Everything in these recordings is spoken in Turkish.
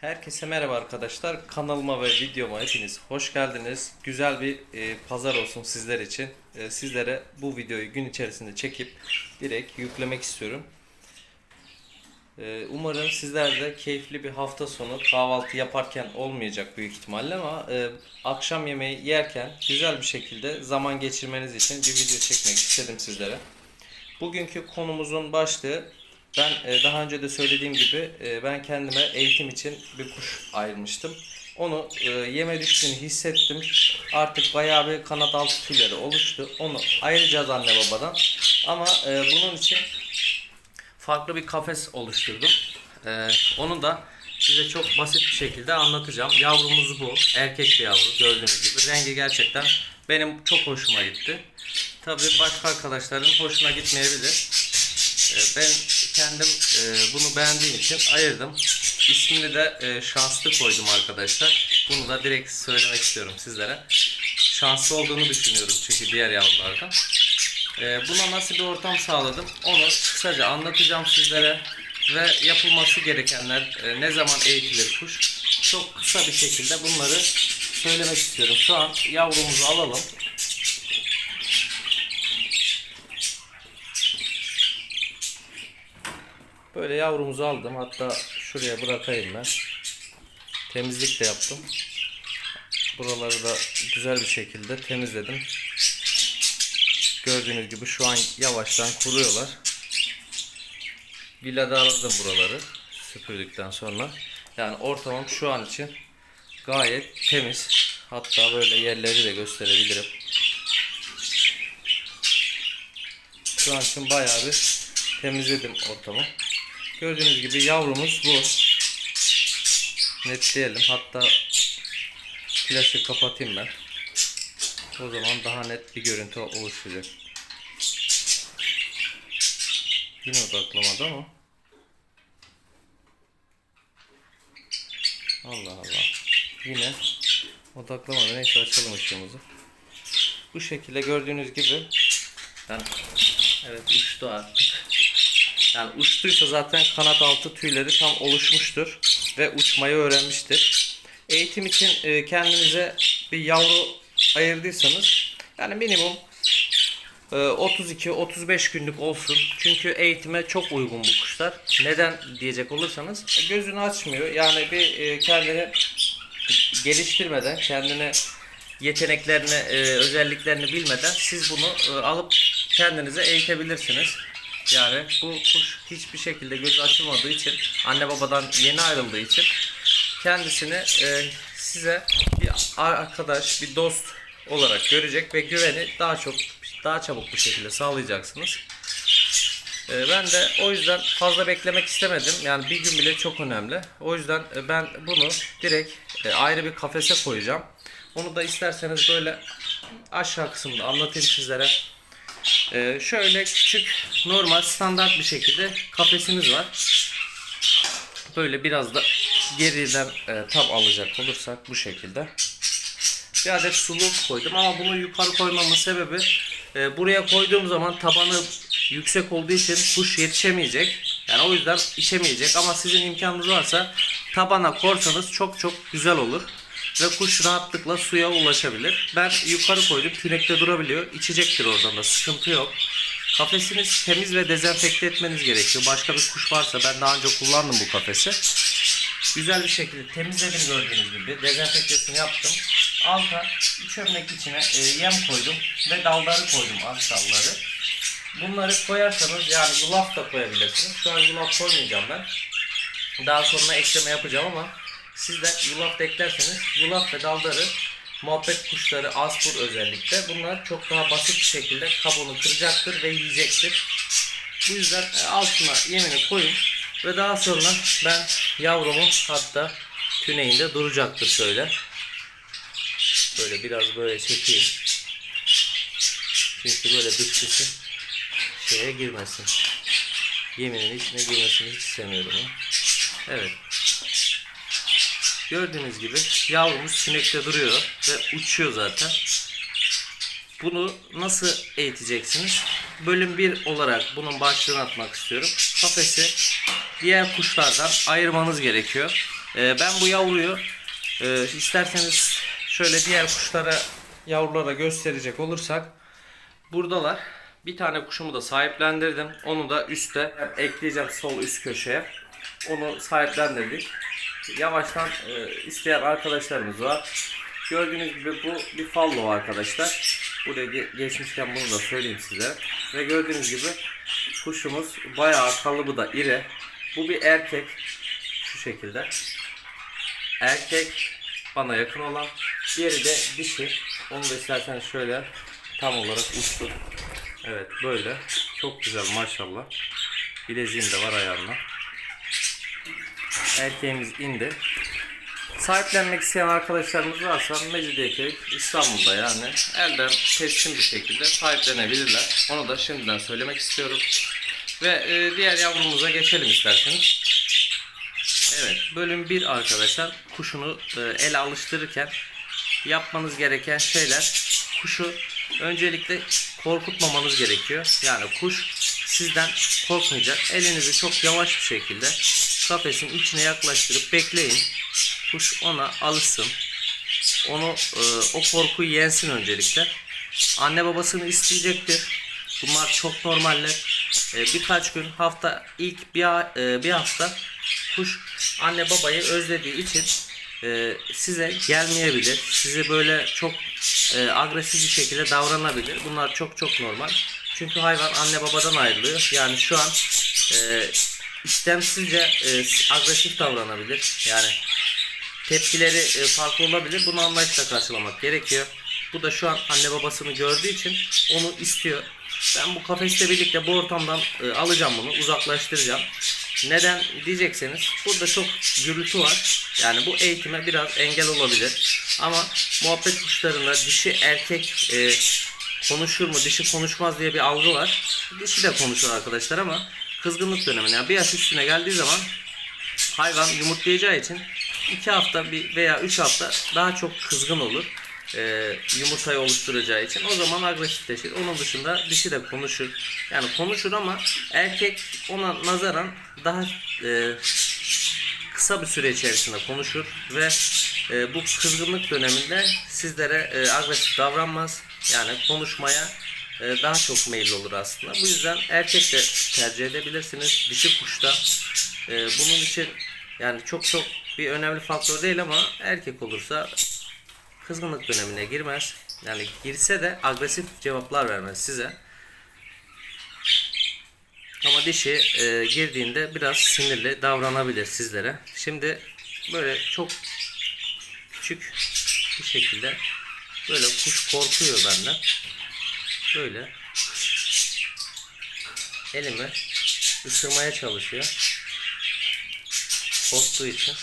Herkese merhaba arkadaşlar. Kanalıma ve videoma hepiniz hoş geldiniz. Güzel bir e, pazar olsun sizler için. E, sizlere bu videoyu gün içerisinde çekip direkt yüklemek istiyorum. E, umarım sizler de keyifli bir hafta sonu kahvaltı yaparken olmayacak büyük ihtimalle ama e, akşam yemeği yerken güzel bir şekilde zaman geçirmeniz için bir video çekmek istedim sizlere. Bugünkü konumuzun başlığı ben e, daha önce de söylediğim gibi e, ben kendime eğitim için bir kuş ayırmıştım. Onu e, yeme düştüğünü hissettim. Artık bayağı bir kanat altı tüyleri oluştu. Onu ayıracağız anne babadan. Ama e, bunun için farklı bir kafes oluşturdum. E, onu da size çok basit bir şekilde anlatacağım. Yavrumuz bu. Erkek bir yavru gördüğünüz gibi. Rengi gerçekten benim çok hoşuma gitti. Tabii başka arkadaşların hoşuna gitmeyebilir. Ee, Ben kendim e, bunu beğendiğim için ayırdım. İsmini de e, şanslı koydum arkadaşlar. Bunu da direkt söylemek istiyorum sizlere. Şanslı olduğunu düşünüyorum çünkü diğer yavrulardan. Ee, Buna nasıl bir ortam sağladım onu kısaca anlatacağım sizlere. Ve yapılması gerekenler e, ne zaman eğitilir kuş çok kısa bir şekilde bunları söylemek istiyorum. Şu an yavrumuzu alalım. Böyle yavrumuzu aldım. Hatta şuraya bırakayım ben. Temizlik de yaptım. Buraları da güzel bir şekilde temizledim. Gördüğünüz gibi şu an yavaştan kuruyorlar. Villada aradım buraları süpürdükten sonra. Yani ortamım şu an için gayet temiz. Hatta böyle yerleri de gösterebilirim. Şu an için bayağı bir temizledim ortamı. Gördüğünüz gibi yavrumuz bu. Netleyelim. Hatta flaşı kapatayım ben. O zaman daha net bir görüntü oluşacak. Yine odaklamadı ama. Allah Allah. Yine odaklamadı. Neyse açalım ışığımızı. Bu şekilde gördüğünüz gibi yani evet uçtu artık. Yani uçtuysa zaten kanat altı tüyleri tam oluşmuştur ve uçmayı öğrenmiştir. Eğitim için e, kendinize bir yavru ayırdıysanız yani minimum e, 32-35 günlük olsun. Çünkü eğitime çok uygun bu kuşlar. Neden diyecek olursanız gözünü açmıyor. Yani bir e, kendini geliştirmeden, kendini yeteneklerini, e, özelliklerini bilmeden siz bunu e, alıp kendinize eğitebilirsiniz. Yani bu kuş hiçbir şekilde göz açılmadığı için, anne babadan yeni ayrıldığı için kendisini e, size bir arkadaş, bir dost olarak görecek ve güveni daha çok, daha çabuk bir şekilde sağlayacaksınız. E, ben de o yüzden fazla beklemek istemedim. Yani bir gün bile çok önemli. O yüzden e, ben bunu direkt e, ayrı bir kafese koyacağım. Onu da isterseniz böyle aşağı kısımda anlatayım sizlere. Ee, şöyle küçük normal standart bir şekilde kafesimiz var. Böyle biraz da geriden e, tab alacak olursak bu şekilde. Bir adet suluk koydum ama bunu yukarı koymamın sebebi e, buraya koyduğum zaman tabanı yüksek olduğu için kuş yetişemeyecek. Yani o yüzden içemeyecek ama sizin imkanınız varsa tabana korsanız çok çok güzel olur. Ve kuş rahatlıkla suya ulaşabilir. Ben yukarı koydum. Tünekte durabiliyor. İçecektir oradan da. Sıkıntı yok. Kafesiniz temiz ve dezenfekte etmeniz gerekiyor. Başka bir kuş varsa ben daha önce kullandım bu kafesi. Güzel bir şekilde temizledim gördüğünüz gibi. Dezenfektesini yaptım. Alta çömlek içine e, yem koydum ve dalları koydum az dalları. Bunları koyarsanız yani yulaf da koyabilirsiniz. Şu an yulaf koymayacağım ben. Daha sonra ekleme yapacağım ama siz de yulaf da eklerseniz yulaf ve dalları muhabbet kuşları aspur özellikle bunlar çok daha basit bir şekilde kabuğunu kıracaktır ve yiyecektir. Bu yüzden e, altına yemini koyun ve daha sonra ben yavrumu hatta tüneğinde duracaktır şöyle. Böyle biraz böyle çekeyim. Çünkü böyle dışkısı şeye girmesin. Yeminin içine girmesini hiç istemiyorum. Evet. Gördüğünüz gibi yavrumuz sinekte duruyor ve uçuyor zaten. Bunu nasıl eğiteceksiniz? Bölüm 1 olarak bunun başlığını atmak istiyorum. Kafesi diğer kuşlardan ayırmanız gerekiyor. Ee, ben bu yavruyu e, isterseniz şöyle diğer kuşlara yavrulara gösterecek olursak buradalar. Bir tane kuşumu da sahiplendirdim. Onu da üstte ekleyeceğim sol üst köşeye. Onu sahiplendirdik. Yavaştan e, isteyen arkadaşlarımız var. Gördüğünüz gibi bu bir fallo arkadaşlar. Buraya ge- geçmişken bunu da söyleyeyim size. Ve gördüğünüz gibi kuşumuz bayağı kalıbı da iri. Bu bir erkek. Şu şekilde. Erkek bana yakın olan. Diğeri de dişi. Onu da isterseniz şöyle tam olarak uçtu. Evet böyle. Çok güzel maşallah. Bileziğim de var ayağında. Erkeğimiz indi. Sahiplenmek isteyen arkadaşlarımız varsa Mecidiyeköy İstanbul'da yani elden teslim bir şekilde sahiplenebilirler. Onu da şimdiden söylemek istiyorum. Ve e, diğer yavrumuza geçelim isterseniz. Evet bölüm 1 arkadaşlar kuşunu e, ele alıştırırken yapmanız gereken şeyler kuşu öncelikle korkutmamanız gerekiyor. Yani kuş sizden korkmayacak. Elinizi çok yavaş bir şekilde kafesin içine yaklaştırıp bekleyin. Kuş ona alışsın. Onu e, o korkuyu yensin öncelikle. Anne babasını isteyecektir. Bunlar çok normaller. E, birkaç gün hafta ilk bir, e, bir hafta kuş anne babayı özlediği için e, size gelmeyebilir. Size böyle çok e, agresif bir şekilde davranabilir. Bunlar çok çok normal. Çünkü hayvan anne babadan ayrılıyor. Yani şu an e, istemsizce e, agresif davranabilir. Yani tepkileri e, farklı olabilir. Bunu anlayışla karşılamak gerekiyor. Bu da şu an anne babasını gördüğü için onu istiyor. Ben bu kafesle birlikte bu ortamdan e, alacağım bunu, uzaklaştıracağım. Neden diyecekseniz burada çok gürültü var. Yani bu eğitime biraz engel olabilir. Ama muhabbet kuşlarında dişi erkek e, konuşur mu, dişi konuşmaz diye bir algı var. Dişi de konuşur arkadaşlar ama kızgınlık dönemine yani bir yaş üstüne geldiği zaman hayvan yumurtlayacağı için 2 hafta bir veya 3 hafta daha çok kızgın olur. Ee, yumurtayı oluşturacağı için o zaman agresifleşir. Onun dışında dişi de konuşur. Yani konuşur ama erkek ona nazaran daha e, kısa bir süre içerisinde konuşur ve e, bu kızgınlık döneminde sizlere e, agresif davranmaz. Yani konuşmaya e, daha çok meyilli olur aslında. Bu yüzden erkek de tercih edebilirsiniz. Dişi kuşta e, bunun için yani çok çok bir önemli faktör değil ama erkek olursa kızgınlık dönemine girmez. Yani girse de agresif cevaplar vermez size. Ama dişi e, girdiğinde biraz sinirli davranabilir sizlere. Şimdi böyle çok küçük bir şekilde böyle kuş korkuyor benden. Böyle elimi ısırmaya çalışıyor. Korktuğu için.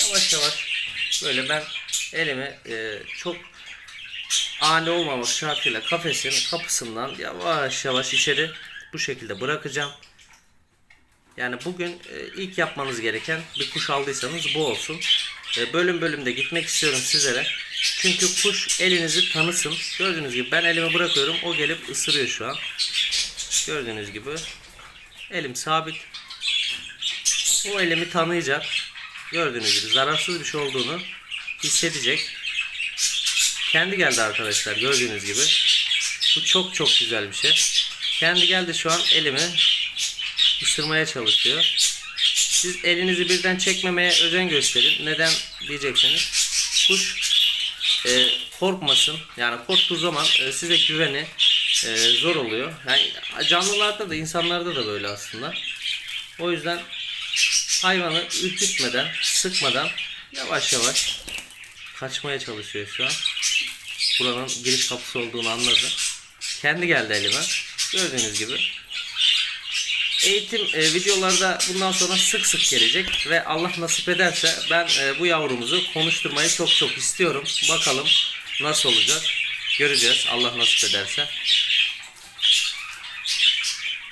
Yavaş yavaş böyle ben elimi e, çok ani olmamak şartıyla kafesin kapısından yavaş yavaş içeri bu şekilde bırakacağım. Yani bugün e, ilk yapmanız gereken bir kuş aldıysanız bu olsun. E, bölüm bölümde gitmek istiyorum sizlere. Çünkü kuş elinizi tanısın. Gördüğünüz gibi ben elimi bırakıyorum. O gelip ısırıyor şu an. Gördüğünüz gibi elim sabit. O elimi tanıyacak. Gördüğünüz gibi zararsız bir şey olduğunu hissedecek. Kendi geldi arkadaşlar gördüğünüz gibi. Bu çok çok güzel bir şey. Kendi geldi şu an elimi ısırmaya çalışıyor. Siz elinizi birden çekmemeye özen gösterin. Neden diyecekseniz kuş e, korkmasın. Yani korktuğu zaman e, size güveni e, zor oluyor. Yani canlılarda da insanlarda da böyle aslında. O yüzden hayvanı ürkütmeden, sıkmadan yavaş yavaş kaçmaya çalışıyor şu an. Buranın giriş kapısı olduğunu anladı. Kendi geldi elime. Gördüğünüz gibi. Eğitim e, videolarda bundan sonra sık sık gelecek ve Allah nasip ederse ben e, bu yavrumuzu konuşturmayı çok çok istiyorum. Bakalım nasıl olacak. Göreceğiz Allah nasip ederse.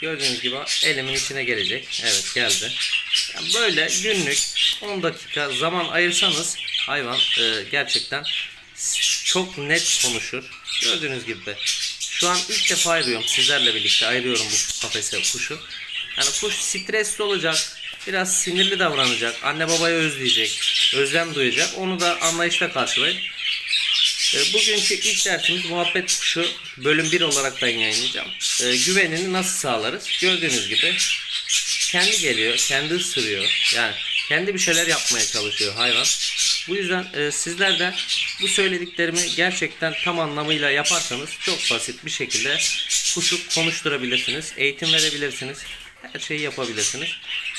Gördüğünüz gibi elimin içine gelecek. Evet geldi. Yani böyle günlük 10 dakika zaman ayırsanız hayvan e, gerçekten çok net konuşur. Gördüğünüz gibi şu an ilk defa ayırıyorum sizlerle birlikte ayırıyorum bu kafese kuşu. Yani kuş stresli olacak. biraz sinirli davranacak. Anne babayı özleyecek. Özlem duyacak. Onu da anlayışla karşılayın. E, Bugünkü ilk dersimiz muhabbet kuşu bölüm 1 olarak ben yayınlayacağım. E, güvenini nasıl sağlarız? Gördüğünüz gibi kendi geliyor, kendi ısırıyor. Yani kendi bir şeyler yapmaya çalışıyor hayvan. Bu yüzden e, sizler de bu söylediklerimi gerçekten tam anlamıyla yaparsanız çok basit bir şekilde kuşu konuşturabilirsiniz, eğitim verebilirsiniz, her şeyi yapabilirsiniz.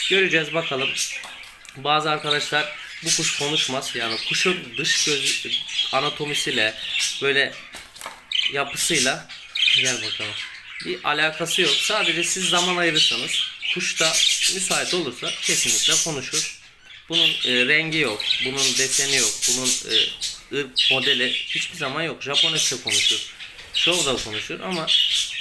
Göreceğiz bakalım. Bazı arkadaşlar bu kuş konuşmaz. Yani kuşun dış göz anatomisiyle böyle yapısıyla gel bakalım. Bir alakası yok. Sadece siz zaman ayırırsanız kuş da müsait olursa kesinlikle konuşur. Bunun e, rengi yok, bunun deseni yok, bunun e, ırk modeli hiçbir zaman yok. Japonesçe konuşur, show da konuşur ama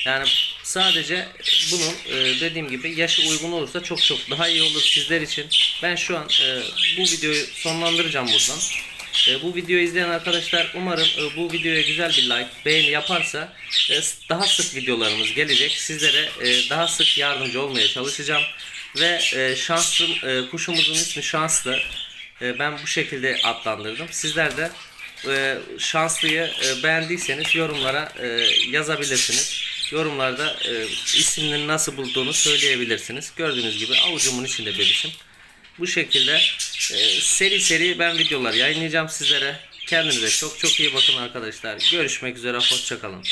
yani sadece bunun e, dediğim gibi yaşı uygun olursa çok çok daha iyi olur sizler için. Ben şu an e, bu videoyu sonlandıracağım buradan. E, bu videoyu izleyen arkadaşlar umarım bu videoya güzel bir like, beğeni yaparsa daha sık videolarımız gelecek. Sizlere daha sık yardımcı olmaya çalışacağım. Ve e, şanslı kuşumuzun ismi şanslı. Ben bu şekilde adlandırdım. Sizler de şanslıyı beğendiyseniz yorumlara yazabilirsiniz. Yorumlarda e, ismini nasıl bulduğunu söyleyebilirsiniz. Gördüğünüz gibi avucumun içinde bir isim. Bu şekilde e, seri seri ben videolar yayınlayacağım sizlere. Kendinize çok çok iyi bakın arkadaşlar. Görüşmek üzere. Hoşçakalın.